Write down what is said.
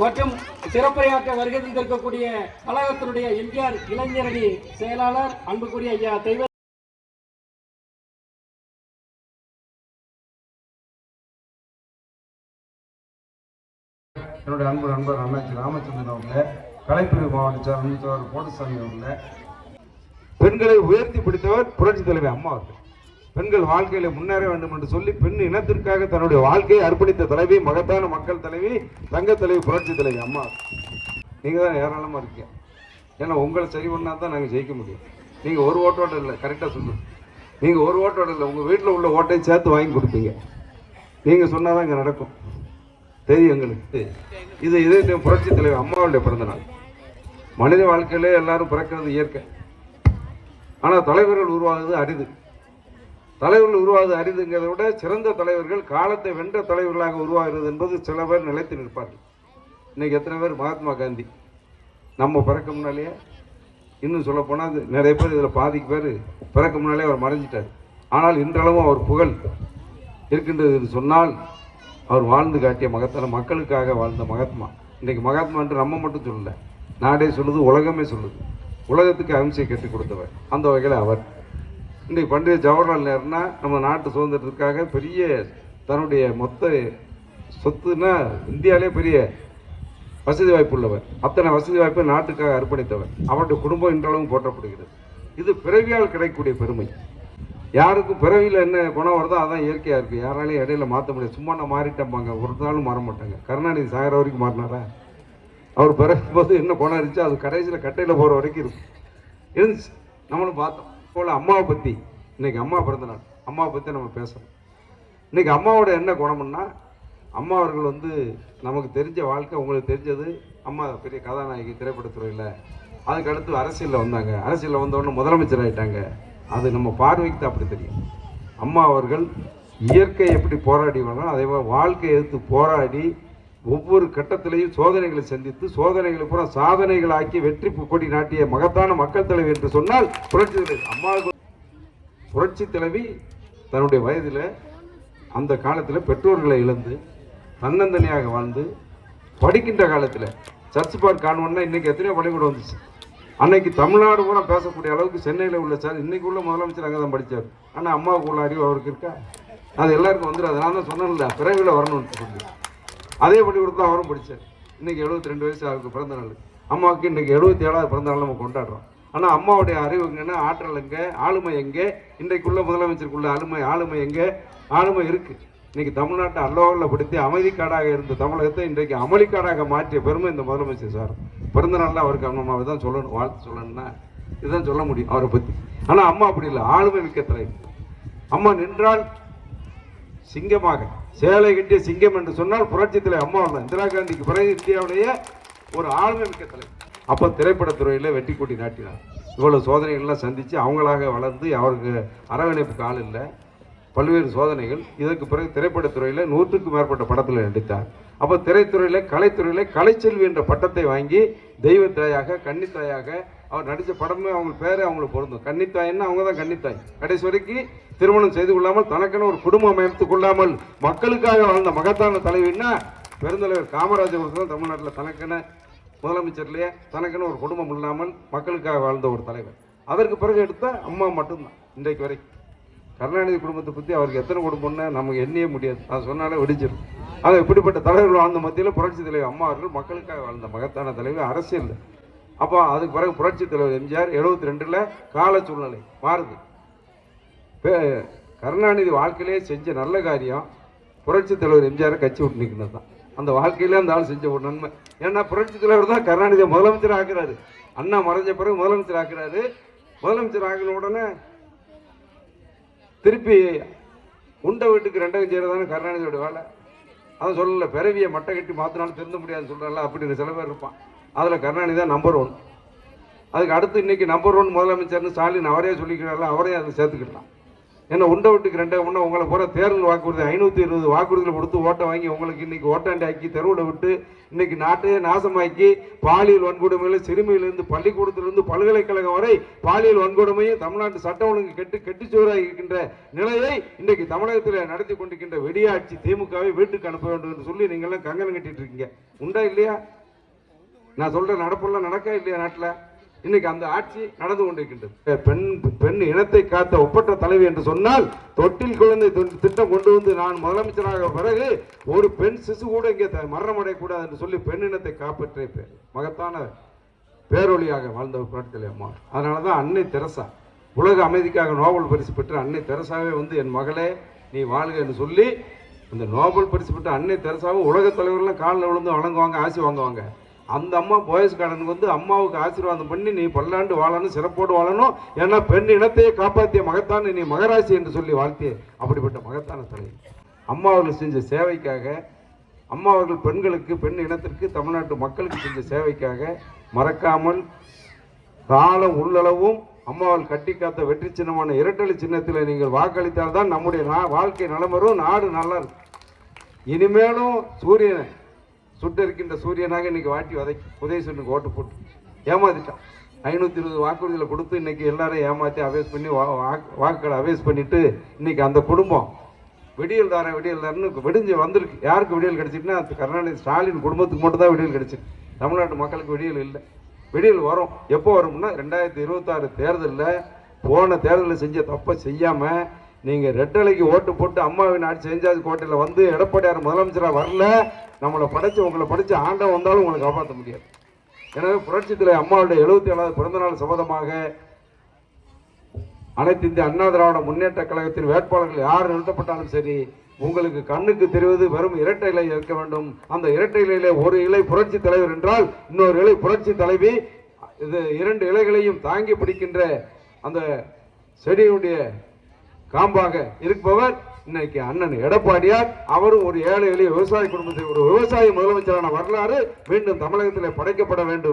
மற்றும் சிறப்புரையாற்ற வருகை தந்திருக்கக்கூடிய கழகத்தினுடைய எம்ஜிஆர் இளைஞரணி செயலாளர் அன்புக்குரிய ஐயா தெய்வ என்னுடைய அன்பு நண்பர் அண்ணாச்சி ராமச்சந்திரன் அவர்கள கலைப்பிரிவு மாவட்ட சார்ந்தவர் கோட்டசாமி அவர்கள. பெண்களை உயர்த்தி பிடித்தவர் புரட்சி தலைவர் அம்மா அவர்கள். பெண்கள் வாழ்க்கையில முன்னேற வேண்டும் என்று சொல்லி பெண் இனத்திற்காக தன்னுடைய வாழ்க்கையை அர்ப்பணித்த தலைவி மகத்தான மக்கள் தலைவி தங்க தலைவி புரட்சி தலைவி அம்மா. நீங்க தான் ஏராளமா இருக்கீங்க. ஏன்னா உங்களை சரி பண்ணா தான் நாங்கள் ஜெயிக்க முடியும். நீங்க ஒரு ஓட்டோட இல்லை கரெக்டாக சொல்லுங்க. நீங்க ஒரு ஓட்டோட இல்லை உங்க வீட்டில் உள்ள ஓட்டையும் சேர்த்து வாங்கி கொடுப்பீங்க. நீங்க சொன்னாதான் இங்க நடக்கும். தெரியும் எங்களுக்கு. இது இதே புரட்சி தலைவர் அம்மாவுடைய பிறந்த நாள் மனித வாழ்க்கையிலே எல்லாரும் பிறக்கிறது இயற்கை. ஆனால் தலைவர்கள் உருவாகுது அரிது. தலைவர்கள் உருவாகுது அரிதுங்கிறத விட சிறந்த தலைவர்கள் காலத்தை வென்ற தலைவர்களாக உருவாகிறது என்பது சில பேர் நிலைத்து நிற்பார்கள். இன்றைக்கி எத்தனை பேர்? மகாத்மா காந்தி. நம்ம பிறக்க முன்னாலேயே இன்னும் சொல்லப்போனால் நிறைய பேர் இதில் பாதிக்கு பேர் பிறக்க முன்னாலே அவர் மறைஞ்சிட்டார். ஆனால் இன்றளவும் அவர் புகழ் இருக்கின்றது என்று சொன்னால் அவர் வாழ்ந்து காட்டிய மகத்தான மக்களுக்காக வாழ்ந்த மகாத்மா. இன்றைக்கு மகாத்மா என்று நம்ம மட்டும் சொல்லலை. நாடே சொல்லுது உலகமே சொல்லுது. உலகத்துக்கு அகிம்சையை கற்றுக் கொடுத்தவர். அந்த வகையில் அவர். இன்றைக்கு பண்டிகை ஜவஹர்லால் நேருனா நம்ம நாட்டு சுதந்திரத்துக்காக பெரிய தன்னுடைய மொத்த சொத்துனா இந்தியாவிலே பெரிய வசதி வாய்ப்பு உள்ளவர். அத்தனை வசதி வாய்ப்பை நாட்டுக்காக அர்ப்பணித்தவர். அவருடைய குடும்பம் இன்றளவும் போற்றப்படுகிறது. இது பிறவியால் கிடைக்கக்கூடிய பெருமை. யாருக்கும் பிறவியில் என்ன குணம் வருதோ அதான் இயற்கையாக இருக்குது யாராலையும் இடையில மாற்ற முடியாது. சும்மா நான் மாறிட்டம்பாங்க. ஒரு நாளும் மாற மாட்டாங்க கருணாநிதி சாகிற வரைக்கும் மாறினாரா? அவர் பிறக்கும் போது என்ன குணம் இருந்துச்சு அது கடைசியில் கட்டையில் போகிற வரைக்கும் இருக்கும். இருந்துச்சு. நம்மளும் பார்த்தோம். போல் அம்மாவை பற்றி இன்னைக்கு அம்மா பிறந்தநாள் அம்மாவை பற்றி நம்ம பேசணும். இன்றைக்கி அம்மாவோட என்ன குணம்னா அம்மா அவர்கள் வந்து நமக்கு தெரிஞ்ச வாழ்க்கை உங்களுக்கு தெரிஞ்சது அம்மா பெரிய கதாநாயகி திரைப்படத்துறையில். அதுக்கு அடுத்து அரசியலில் வந்தாங்க. அரசியலில் வந்தவொடனே முதலமைச்சர் ஆகிட்டாங்க அது நம்ம பார்வைக்கு தான் அப்படி தெரியும். அம்மா அவர்கள் இயற்கை எப்படி போராடி வந்தாலும் அதே மாதிரி வாழ்க்கையை எடுத்து போராடி ஒவ்வொரு கட்டத்திலையும் சோதனைகளை சந்தித்து சோதனைகளை பூரா சாதனைகளாக்கி வெற்றி கொடி நாட்டிய மகத்தான மக்கள் தலைவி என்று சொன்னால் புரட்சி தலைவி அம்மாவுக்கு புரட்சி தலைவி தன்னுடைய வயதில் அந்த காலத்தில் பெற்றோர்களை இழந்து தன்னந்தனியாக வாழ்ந்து படிக்கின்ற காலத்தில் சர்ச் பார்க் காணுவோம்னா இன்னைக்கு எத்தனையோ பள்ளிக்கூடம் வந்துச்சு. அன்னைக்கு தமிழ்நாடு பூரா பேசக்கூடிய அளவுக்கு சென்னையில் உள்ள சார் இன்னைக்கு உள்ள முதலமைச்சர் அங்கே தான் படித்தார் ஆனால் அம்மாவுக்கு உள்ள அறிவு அவருக்கு இருக்கா? அது எல்லாருக்கும் வந்துடும் அதனால தான் சொன்னேன்ல பிறவியில் வரணும்னு சொல்லி. அதே பள்ளிக்கூடத்தில் தான் அவரும் படித்தார் இன்னைக்கு 72 ரெண்டு வயசு அவருக்கு பிறந்த நாள். அம்மாவுக்கு இன்னைக்கு எழுபத்தி ஏழாவது பிறந்த நாள் நம்ம கொண்டாடுறோம். ஆனால் அம்மாவுடைய அறிவு எங்கன்னா ஆற்றல் எங்கே ஆளுமை எங்கே இன்றைக்குள்ள முதலமைச்சருக்குள்ள ஆளுமை ஆளுமை எங்கே ஆளுமை இருக்குது இன்னைக்கு தமிழ்நாட்டை அல்லோகல்ல படுத்தி அமைதிக்காடாக இருந்த தமிழகத்தை இன்றைக்கு அமளிக்காடாக மாற்றிய பெருமை இந்த முதலமைச்சர் சார். பிறந்த நாளில் அவருக்கு அம்மாவை தான் சொல்லணும் வாழ்த்து சொல்லணும்னா. இதுதான் சொல்ல முடியும் அவரை பற்றி ஆனால் அம்மா அப்படி இல்லை. ஆளுமை மிக்க தலைவர். அம்மா நின்றால் சிங்கமாக. சேலை கட்டிய சிங்கம் என்று சொன்னால் புரட்சி தலைவர் அம்மா தான் இந்திரா காந்திக்கு பிறகு இந்தியாவுடைய ஒரு ஆளுமை மிக்க தலைவர். அப்போ திரைப்படத்துறையில் வெட்டி கூட்டி நாட்டினார். இவ்வளவு சோதனைகள்லாம் சந்தித்து அவங்களாக வளர்ந்து அவருக்கு அரவணைப்புக்கு ஆள் இல்லை. பல்வேறு சோதனைகள். இதற்கு பிறகு திரைப்படத்துறையில் நூற்றுக்கும் மேற்பட்ட படத்தில் நடித்தார். அப்போ திரைத்துறையில் கலைத்துறையில் கலைச்செல்வி என்ற பட்டத்தை வாங்கி தெய்வத்தாயாக கன்னித்தாயாக அவர் நடித்த படமே அவங்க பேரே அவங்களுக்கு பொருந்தும். கன்னித்தாயின்னா அவங்க தான் கன்னித்தாய். கடைசி வரைக்கும் திருமணம் செய்து கொள்ளாமல் தனக்கென ஒரு குடும்பம் அமைத்துக் கொள்ளாமல் மக்களுக்காக வாழ்ந்த மகத்தான தலைவின்னா பெருந்தலைவர் காமராஜர் அவர்கள் தான் தமிழ்நாட்டில் தனக்கென முதலமைச்சர்லேயே தனக்கென ஒரு குடும்பம் இல்லாமல் மக்களுக்காக வாழ்ந்த ஒரு தலைவர். அதற்கு பிறகு எடுத்த அம்மா மட்டும்தான் இன்றைக்கு வரைக்கும். கருணாநிதி குடும்பத்தை பற்றி அவருக்கு எத்தனை குடும்பம்னு நமக்கு எண்ணியே முடியாது. நான் சொன்னாலே வெடிச்சிடும் ஆனால் இப்படிப்பட்ட தலைவர்கள் வாழ்ந்த மத்தியில் புரட்சி தலைவர் அம்மா அவர்கள் மக்களுக்காக வாழ்ந்த மகத்தான தலைவர் அரசியல் அப்போ அதுக்கு பிறகு புரட்சி தலைவர் எம்ஜிஆர் எழுபத்தி ரெண்டில் கால சூழ்நிலை. மாறுது கருணாநிதி வாழ்க்கையிலே செஞ்ச நல்ல காரியம் புரட்சி தலைவர் எம்ஜிஆரை கட்சி விட்டு நிற்கிறது தான். அந்த வாழ்க்கையிலே அந்த ஆள் செஞ்ச ஒரு நன்மை. ஏன்னா புரட்சி தலைவர் தான் கருணாநிதியை முதலமைச்சர் ஆக்குறாரு. அண்ணா மறைஞ்ச பிறகு முதலமைச்சர் ஆக்குறாரு. முதலமைச்சர் ஆகின உடனே திருப்பி உண்ட வீட்டுக்கு ரெண்டகம் செய்கிறதான கருணாநிதியோட வேலை. அதை சொல்லலை பிறவியை மட்டை கட்டி மாற்றினாலும் திருந்த முடியாதுன்னு சொல்கிறாங்களா அப்படின்னு சில பேர் இருப்பான். அதில் கருணாநிதி தான் நம்பர் ஒன் அதுக்கு அடுத்து இன்னைக்கு நம்பர் ஒன் முதலமைச்சர்னு ஸ்டாலின் அவரே சொல்லிக்கிறாரு அவரே அதை சேர்த்துக்கிட்டான் ஏன்னா உண்டை விட்டுக்கு ரெண்டே ஒன்று உங்களை பூரா தேர்தல் வாக்குறுதி ஐநூற்றி இருபது வாக்குறுதியில் கொடுத்து ஓட்டை வாங்கி உங்களுக்கு இன்றைக்கி ஓட்டாண்டி ஆக்கி தெருவில் விட்டு இன்றைக்கி நாட்டையே நாசமாக்கி பாலியல் வன்கொடுமையில் சிறுமியிலிருந்து பள்ளிக்கூடத்திலிருந்து பல்கலைக்கழகம் வரை பாலியல் வன்கொடுமையும் தமிழ்நாட்டு சட்ட ஒழுங்கு கெட்டு கெட்டுச்சுவராக இருக்கின்ற நிலையை இன்றைக்கு தமிழகத்தில் நடத்தி கொண்டிருக்கின்ற வெடியாட்சி திமுகவை வீட்டுக்கு அனுப்ப வேண்டும் என்று சொல்லி நீங்கள்லாம் கங்கணம் கட்டிட்டு இருக்கீங்க. உண்டா இல்லையா? நான் சொல்ற நடப்பெல்லாம் நடக்கா இல்லையா நாட்டில்? இன்னைக்கு அந்த ஆட்சி நடந்து கொண்டிருக்கின்றது. பெண் பெண் இனத்தை காத்த ஒப்பற்ற தலைவி என்று சொன்னால் தொட்டில் குழந்தை திட்டம் கொண்டு வந்து நான் முதலமைச்சராக பிறகு ஒரு பெண் சிசு கூட இங்கே மரணம் அடையக்கூடாது என்று சொல்லி பெண் இனத்தை காப்பற்றே பேர் மகத்தான பேரொழியாக வாழ்ந்த புரட்சித்தலை அம்மா. அதனால தான் அன்னை தெரசா உலக அமைதிக்காக நோபல் பரிசு பெற்ற அன்னை தெரசாவே வந்து என் மகளே நீ வாழ்க என்று சொல்லி இந்த நோபல் பரிசு பெற்ற அன்னை தெரசாவும் உலக தலைவர்கள்லாம் காலில் விழுந்து வணங்குவாங்க ஆசி வாங்குவாங்க. அந்த அம்மா போயஸ் கார்டனுக்கு வந்து அம்மாவுக்கு ஆசீர்வாதம் பண்ணி நீ பல்லாண்டு வாழணும் சிறப்போடு வாழணும். ஏன்னா பெண் இனத்தையே காப்பாற்றிய மகத்தான நீ மகராசி என்று சொல்லி வாழ்த்திய அப்படிப்பட்ட மகத்தான தலைவி. அம்மா அவர்கள் செஞ்ச சேவைக்காக அம்மா அவர்கள் பெண்களுக்கு பெண் இனத்திற்கு தமிழ்நாட்டு மக்களுக்கு செஞ்ச சேவைக்காக மறக்காமல் காலம் உள்ளளவும் அம்மாவால் கட்டி காத்த வெற்றி சின்னமான இரட்டலை சின்னத்தில் நீங்கள் வாக்களித்தால் தான் நம்முடைய நா- வாழ்க்கை நலம் வரும் நாடு நல்லா இருக்கும் இனிமேலும் சூரியனை சுட்டு இருக்கின்ற சூரியனாக இன்னைக்கு வாட்டி வதக்கி. உதயசூரியனுக்கு ஓட்டு போட்டு. ஏமாத்திட்டான். ஐநூற்றி இருபது வாக்குறுதிகளை கொடுத்து இன்னைக்கு எல்லாரும் ஏமாற்றி அவேஸ் பண்ணி வா- வாக்குகளை அவேஸ் பண்ணிட்டு இன்னைக்கு அந்த குடும்பம் விடியல் தார விடியல் தாரன்னு விடிஞ்சு வந்திருக்கு. யாருக்கு விடியல் கிடைச்சிட்டுனா அது கருணாநிதி ஸ்டாலின் குடும்பத்துக்கு மட்டும் தான் விடியல் கிடைச்சிருக்கு. தமிழ்நாட்டு மக்களுக்கு விடியல் இல்லை. விடியல் வரும். எப்போ வரும்னா ரெண்டாயிரத்தி இருபத்தாறு தேர்தலில் போன தேர்தலில் செஞ்ச தப்பை செய்யாமல் நீங்கள் ரெட்டலைக்கு ஓட்டு போட்டு அம்மாவின் ஆட்சி செஞ்சாது கோட்டையில் வந்து எடப்பாடியார் முதலமைச்சராக வரல நம்மளை படைச்சு உங்களை படித்து ஆண்டம் வந்தாலும் உங்களை காப்பாற்ற முடியாது. எனவே புரட்சித்தில் அம்மாவுடைய எழுபத்தி ஏழாவது பிறந்தநாள் சபதமாக அனைத்து இந்திய அண்ணா திராவிட முன்னேற்ற கழகத்தின் வேட்பாளர்கள் யார் நிறுத்தப்பட்டாலும் சரி உங்களுக்கு கண்ணுக்கு தெரிவது வெறும் இரட்டை இலை இருக்க வேண்டும். அந்த இரட்டை இலையிலே ஒரு இலை புரட்சி தலைவர் என்றால் இன்னொரு இலை புரட்சி தலைவி இது இரண்டு இலைகளையும் தாங்கி பிடிக்கின்ற அந்த செடியுடைய காம்பாக இருப்பவர் இன்னைக்கு அண்ணன் எடப்பாடியார். அவரும் ஒரு ஏழை எளிய விவசாய குடும்பத்தை ஒரு விவசாய முதலமைச்சரான வரலாறு மீண்டும் தமிழகத்தில் படைக்கப்பட வேண்டும்.